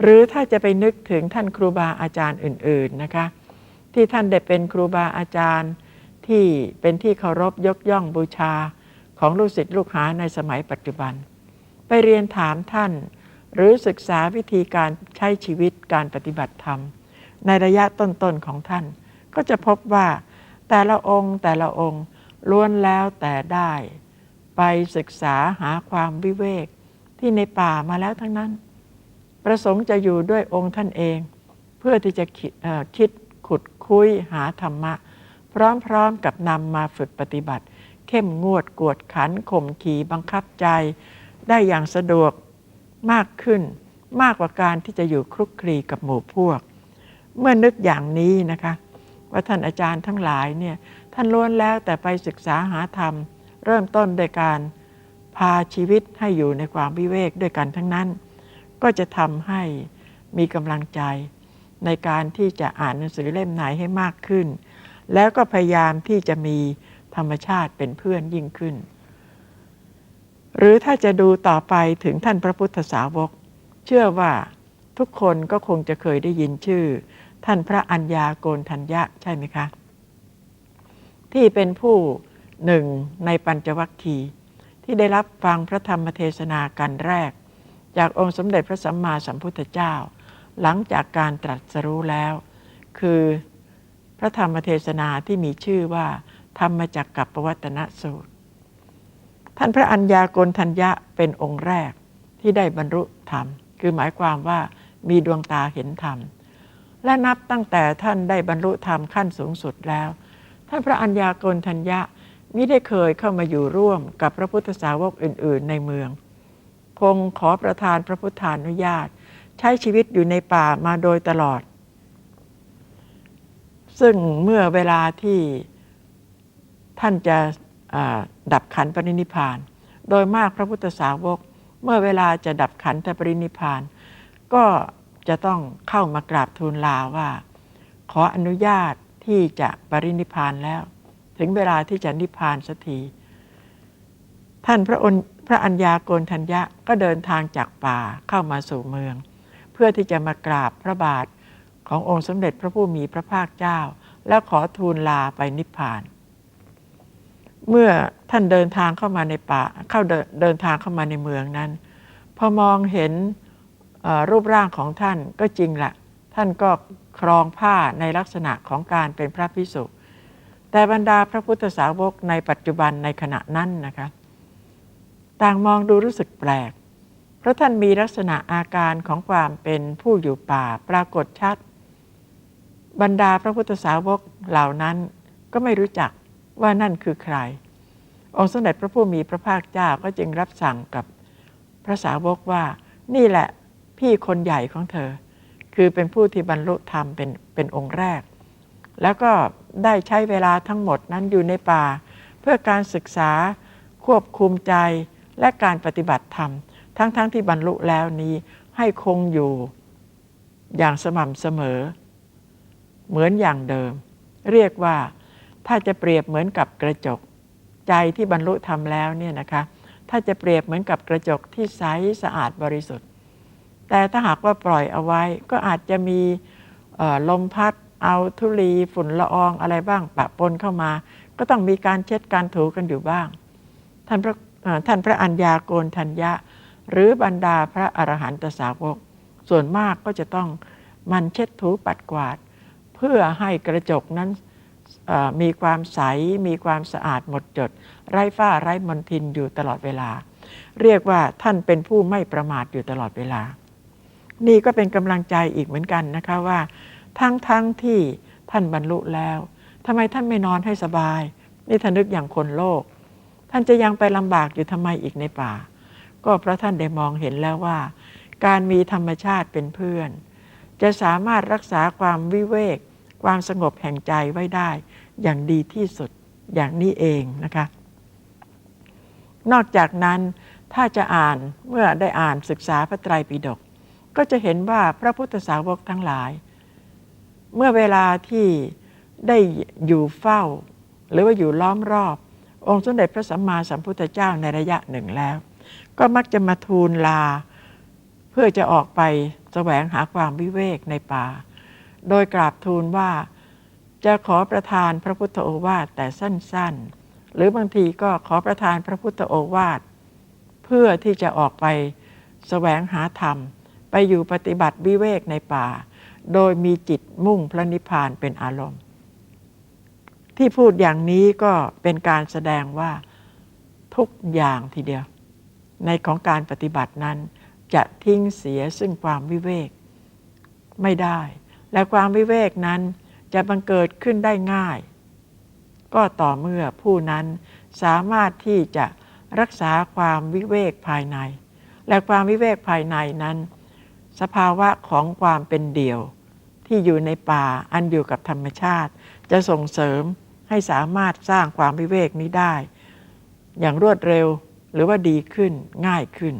หรือถ้าจะไปนึกถึงท่านครูบาอาจารย์อื่น ๆนะคะ ที่ท่านได้เป็นครูบาอาจารย์ที่เป็นที่เคารพยกย่องบูชาของลูกศิษย์ลูกหาในสมัยปัจจุบัน ไปเรียนถามท่าน หรือศึกษาวิธีการใช้ชีวิตการปฏิบัติธรรม ในระยะต้นๆของท่าน ก็จะพบว่าแต่ละองค์แต่ละองค์ล้วนแล้วแต่ได้ ไปศึกษาหาความวิเวกที่ในป่ามาแล้วทั้งนั้น ประสงค์จะอยู่ด้วยองค์ท่านเอง เพื่อที่จะคิดคดขุดคุยหาธรรมะ พร้อมๆกับนำมาฝึกปฏิบัติ เข้มงวดกวดขันข่มขีบังคับใจ ได้อย่างสะดวกมากขึ้น มากกว่าการที่จะอยู่คลุกคลีกับหมู่พวก เมื่อนึกอย่างนี้นะคะว่าท่านอาจารย์ทั้งหลายเนี่ยท่านล้วนแล้วแต่ไปศึกษาหาธรรม เริ่มต้นโดยการพาชีวิตให้อยู่ในความวิเวกด้วยกันทั้งนั้น ก็จะทำให้มีกำลังใจในการที่จะอ่านหนังสือเล่มไหนให้มากขึ้น แล้วก็พยายามที่จะมีธรรมชาติเป็นเพื่อนยิ่งขึ้น หรือถ้าจะดูต่อไปถึงท่านพระพุทธสาวก เชื่อว่าทุกคนก็คงจะเคยได้ยินชื่อ ท่านพระอัญญาโกณทัญญะใช่ไหมคะ ที่เป็นผู้หนึ่งในปัญจวัคคีย์ที่ได้รับฟังพระธรรมเทศนากันแรก จากองค์สมเด็จพระสัมมาสัมพุทธเจ้า หลังจากการตรัสรู้แล้ว คือพระธรรมเทศนาที่มีชื่อว่า ธรรมจักกับปวัตนสูตร ท่านพระอัญญาโกณทัญญะเป็นองค์แรกที่ได้บรรลุธรรม คือหมายความว่ามีดวงตาเห็นธรรม และนับตั้งแต่ท่านได้บรรลุธรรมขั้นสูงสุดแล้ว ท่านพระอัญญาโกณทัญญะมิได้เคยเข้ามาอยู่ร่วมกับพระพุทธสาวกอื่น ๆ ในเมือง คงขอประทานพระพุทธานุญาต ใช้ชีวิตอยู่ในป่ามาโดยตลอด ซึ่งเมื่อเวลาที่ท่านจะดับขันปรินิพาน โดยมากพระพุทธสาวก เมื่อเวลาจะดับขันธปรินิพาน ก็จะต้องเข้ามากราบทูลลาว่า ขออนุญาตที่จะปรินิพานแล้ว ถึงเวลาที่จะนิพพานสักที ท่านพระอนพระัญญาโกณทัญญะก็เดินทางจากป่าเข้ามาสู่เมือง เพื่อที่จะมากราบพระบาทขององค์สมเด็จพระผู้มีพระภาคเจ้า แล้วขอทูลลาไปนิพพาน เมื่อท่านเดินทางเข้ามาในป่าเข้าเดินเดินทางเข้ามาในเมืองนั้น พอมองเห็นรูปร่างของท่านก็จริงแหละท่านก็ครองผ้าในลักษณะของการเป็นพระพิสุแต่บรรดาพระพุทธสาวกในปัจจุบันในขณะนั้นนะคะ ต่างมองดูรู้สึกแปลก เพราะท่านมีลักษณะอาการของความเป็นผู้อยู่ป่าปรากฏชัด บรรดาพระพุทธสาวกเหล่านั้นก็ไม่รู้จักว่านั่นคือใคร องค์สมเด็จพระผู้มีพระภาคเจ้าก็จึงรับสั่งกับพระสาวกว่านี่แหละพี่คนใหญ่ของเธอ คือเป็นผู้ที่บรรลุธรรมเป็นเป็นองค์แรก แล้วก็ได้ใช้เวลาทั้งหมดนั้นอยู่ในป่า เพื่อการศึกษาควบคุมใจ และการปฏิบัติธรรม ทั้งๆทที่บรรลุแล้วนี้ให้คงอยู่อย่างสม่ำเสมอ เหมือนอย่างเดิม เรียกว่าถ้าจะเปรียบเหมือนกับกระจก ใจที่บรรลุธรรมแล้วเนี่ยนะคะถ้าจะเปรียบเหมือนกับกระจกที่ใสสะอาดบริสุทธิ์ แต่ถ้าหากว่าปล่อยเอาไว้ก็อาจจะมีลมพัดเอาธุลีฝุ่นละอองอะไรบ้างปะปนเข้ามา ก็ต้องมีการเช็ดการถูกันอยู่บ้าง ท่านพระ ท่านพระอัญญาโกณทัญญะ หรือบรรดาพระอรหันตสาวก ส่วนมากก็จะต้องมันเช็ดถูปัดกวาด เพื่อให้กระจกนั้นมีความใส มีความสะอาดหมดจด ไร้ฝ้าไร้มลทินอยู่ตลอดเวลา เรียกว่าท่านเป็นผู้ไม่ประมาทอยู่ตลอดเวลา นี่ก็เป็นกำลังใจอีกเหมือนกันนะคะว่าทั้งทั้งที่ท่านบรรลุแล้วทำไมท่านไม่นอนให้สบาย นี่ท่านึกอย่างคนโลก ท่านจะยังไปลำบากอยู่ทำไมอีกในป่า ก็เพราะท่านได้มองเห็นแล้วว่า การมีธรรมชาติเป็นเพื่อน จะสามารถรักษาความวิเวก ความสงบแห่งใจไว้ได้ อย่างดีที่สุดอย่างนี้เองนะคะ นอกจากนั้นถ้าจะอ่านเมื่อได้อ่านศึกษาพระไตรปิฎกก็จะเห็นว่าพระพุทธสาวกทั้งหลาย เมื่อเวลาที่ได้อยู่เฝ้า หรือว่าอยู่ล้อมรอบ องค์สมเด็จพระสัมมาสัมพุทธเจ้าในระยะหนึ่งแล้ว ก็มักจะมาทูลลา เพื่อจะออกไปแสวงหาความวิเวกในป่า โดยกราบทูลว่าจะขอประทานพระพุทธโอวาทแต่สั้นๆ หรือบางทีก็ขอประทานพระพุทธโอวาทเพื่อที่จะออกไปแสวงหาธรรม ไปอยู่ปฏิบัติวิเวกในป่า โดยมีจิตมุ่งพระนิพพานเป็นอารมณ์ ที่พูดอย่างนี้ก็เป็นการแสดงว่าทุกอย่างทีเดียว ในของการปฏิบัตินั้น จะทิ้งเสียซึ่งความวิเวกไม่ได้ และความวิเวกนั้นจะบังเกิดขึ้นได้ง่าย ก็ต่อเมื่อผู้นั้นสามารถที่จะรักษาความวิเวกภายใน และความวิเวกภายในนั้น สภาวะของความเป็นเดี่ยวที่อยู่ในป่าอันอยู่กับธรรมชาติ จะส่งเสริม ให้สามารถสร้างความวิเวกนี้ได้ อย่างรวดเร็วหรือว่าดีขึ้นง่ายขึ้น